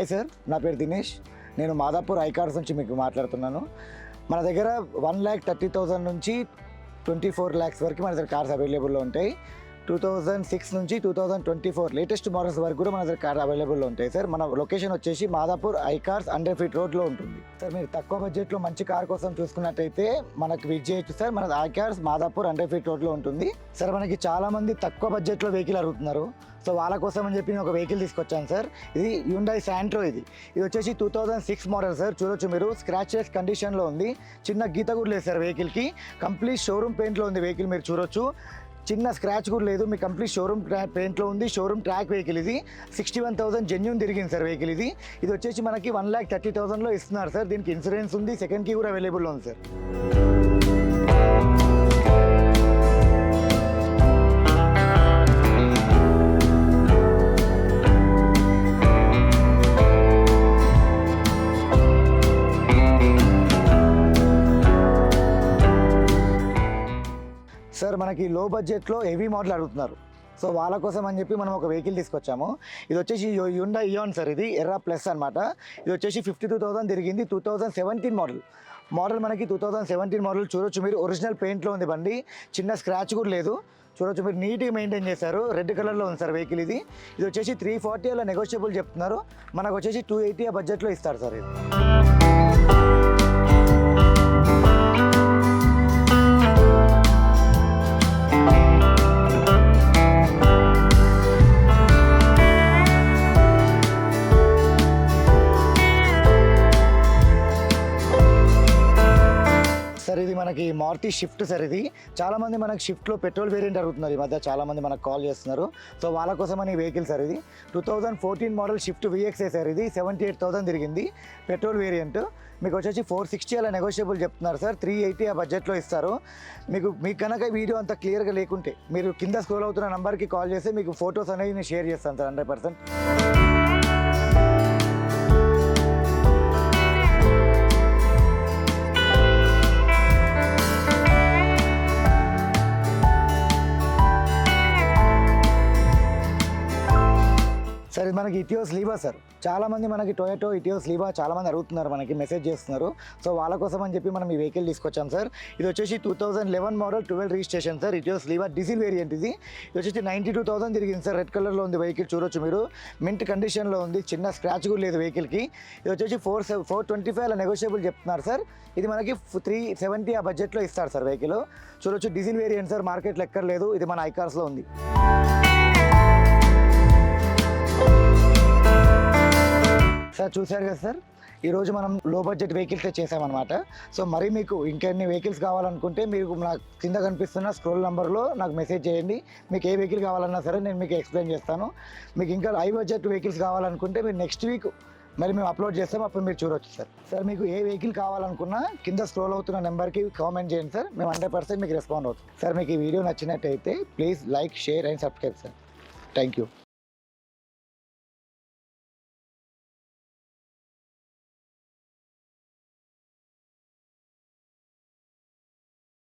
Hi sir నా పేరు దినేష్. నేను మాదాపూర్ ఐకార్స్ నుంచి మీకు మాట్లాడుతున్నాను. మన దగ్గర వన్ ల్యాక్ థర్టీ థౌజండ్ నుంచి ట్వంటీ ఫోర్ ల్యాక్స్ వరకు మన దగ్గర కార్స్ అవైలబుల్లో ఉంటాయి. టూ థౌజండ్ సిక్స్ నుంచి two thousand twenty four latest models వరకు కూడా మన దగ్గర కార్ అవైలబుల్లో ఉంటాయి. సార్ మన లొకేషన్ వచ్చేసి మాదాపూర్ ఐకార్స్ అండర్ ఫీట్ రోడ్లో ఉంటుంది. సార్ మీరు తక్కువ బడ్జెట్లో మంచి కార్ కోసం చూసుకున్నట్టయితే మనకు విజ్ చేయొచ్చు సార్ మన ఐకార్స్ మాదాపూర్ అండర్ ఫీట్ రోడ్లో ఉంటుంది. సార్ మనకి చాలామంది తక్కువ బడ్జెట్లో వెహికల్ అడుగుతున్నారు. సో వాళ్ళ కోసం అని చెప్పి నేను ఒక వెహికల్ తీసుకొచ్చాను సార్ ఇది యుండై శాంట్రో ఇది. ఇది వచ్చేసి two thousand six model sir చూడొచ్చు మీరు. స్క్రాచెస్ కండిషన్లో ఉంది. చిన్న గీత కూడా లేదు సార్ వెహికల్కి కంప్లీట్ షోరూమ్ పెయింట్లో ఉంది వెహికల్ మీరు చూడొచ్చు. చిన్న స్క్రాచ్ కూడా లేదు. మీ కంప్లీట్ షోరూమ్ పెయింట్లో ఉంది. షోరూమ్ ట్రాక్ వెహికల్ ఇది. సిక్స్టీ వన్ థౌసండ్ జెన్యున్ తిరిగింది సార్ వెహికల్ ఇది. ఇది వచ్చేసి మనకి వన్ ల్యాక్ థర్టీ థౌసండ్లో ఇస్తున్నారు సార్ దీనికి ఇన్సూరెన్స్ ఉంది. సెకండ్కి కూడా అవైలబుల్ ఉంది సార్ సార్ మనకి లో బడ్జెట్లో హెవీ మోడల్ అడుగుతున్నారు. సో వాళ్ళ కోసం అని చెప్పి మనం ఒక వెహికల్ తీసుకొచ్చాము. ఇది వచ్చేసి యుండా ఇయోన్ సార్ ఇది ఎర్రా ప్లస్ అనమాట ఇది వచ్చేసి ఫిఫ్టీ టూ థౌసండ్ తిరిగింది two thousand seventeen model model మనకి టూ థౌసండ్ సెవెంటీన్ మోడల్ చూడొచ్చు మీరు. ఒరిజినల్ పెయింట్లో ఉంది బండి. చిన్న స్క్రాచ్ కూడా లేదు. చూడొచ్చు మీరు. నీట్గా మెయింటైన్ చేశారు. రెడ్ కలర్లో ఉంది సార్ వెహికల్ ఇది. ఇది వచ్చేసి త్రీ ఫార్టీ అలా నెగోషియబుల్ చెప్తున్నారు. మనకు వచ్చేసి టూ ఎయిటీ ఆ బడ్జెట్లో ఇస్తారు సార్ ఇది. సార్ ఇది మనకి మారుతి షిఫ్ట్ సార్ ఇది. చాలా మంది మనకి షిఫ్ట్లో పెట్రోల్ వేరియంట్ అడుగుతున్నారు ఈ మధ్య చాలా మంది మనకు కాల్ చేస్తున్నారు. సో వాళ్ళ కోసం అని వెహికల్ సార్ ఇది. Two thousand fourteen model Swift VXi sir ఇది సెవెంటీ ఎయిట్ థౌసండ్ తిరిగింది పెట్రోల్ వేరియంట్. మీకు వచ్చేసి ఫోర్ సిక్స్టీ అలా నెగోషియబుల్ చెప్తున్నారు సార్ త్రీ ఎయిటీ ఆ బడ్జెట్లో ఇస్తారు. మీకు మీకు కనుక వీడియో అంత క్లియర్గా లేకుంటే మీరు కింద స్క్రోల్ అవుతున్న నెంబర్కి కాల్ చేస్తే మీకు ఫొటోస్ అనేవి నేను షేర్ చేస్తాను సార్ హండ్రెడ్ పర్సెంట్. మనకి ఇటియోస్ లీవా సార్. చాలామంది మనకి టొయోటో ఇటియోస్ లీవా చాలామంది అడుగుతున్నారు మనకి మెసేజ్ చేస్తున్నారు. సో వాళ్ళ కోసం అని చెప్పి మనం ఈ వెహికల్ తీసుకొచ్చాం సార్. ఇది వచ్చేసి two thousand eleven model twelve registration sir. Etios Liva diesel variant ఇది. ఇది వచ్చేసి నైంటీ టూ థౌసండ్ తిరిగింది సార్. రెడ్ కలర్లో ఉంది వెహికల్ చూడొచ్చు మీరు. మింట్ కండిషన్లో ఉంది. చిన్న స్క్రాచ్ కూడా లేదు వెహికల్కి. ఇది వచ్చేసి ఫోర్ ఫోర్ ట్వంటీ ఫైవ్ అలా నెగోషియబుల్ చెప్తున్నారు సార్. ఇది మనకి త్రీ సెవెంటీ ఆ బడ్జెట్లో ఇస్తారు సార్ వెహికల్. చూడొచ్చు డీజిల్ వేరియంట్ సార్. మార్కెట్లో ఎక్కర్లేదు. ఇది మన ఐకార్స్లో ఉంది. చూశారు కదా సార్? ఈరోజు మనం లో బడ్జెట్ వెహికల్స్ చేసామన్నమాట సో మరి మీకు ఇంకెన్ని వెహికల్స్ కావాలనుకుంటే మీకు నాకు కింద కనిపిస్తున్న స్క్రోల్ నెంబర్లో నాకు మెసేజ్ చేయండి. మీకు ఏ వెహికల్ కావాలన్నా సరే నేను మీకు ఎక్స్ప్లెయిన్ చేస్తాను. మీకు ఇంకా హై బడ్జెట్ వెహికల్స్ కావాలనుకుంటే మీరు నెక్స్ట్ వీక్ మరి మేము అప్లోడ్ చేస్తాం. అప్పుడు మీరు చూడొచ్చు సార్. సార్ మీకు ఏ వెహికల్ కావాలనుకున్నా కింద స్క్రోల్ అవుతున్న నెంబర్కి కామెంట్ చేయండి సార్. మేము హండ్రెడ్ పర్సెంట్ మీకు రెస్పాండ్ అవుతుంది సార్ మీకు ఈ వీడియో నచ్చినట్టయితే please like share and subscribe sir thank you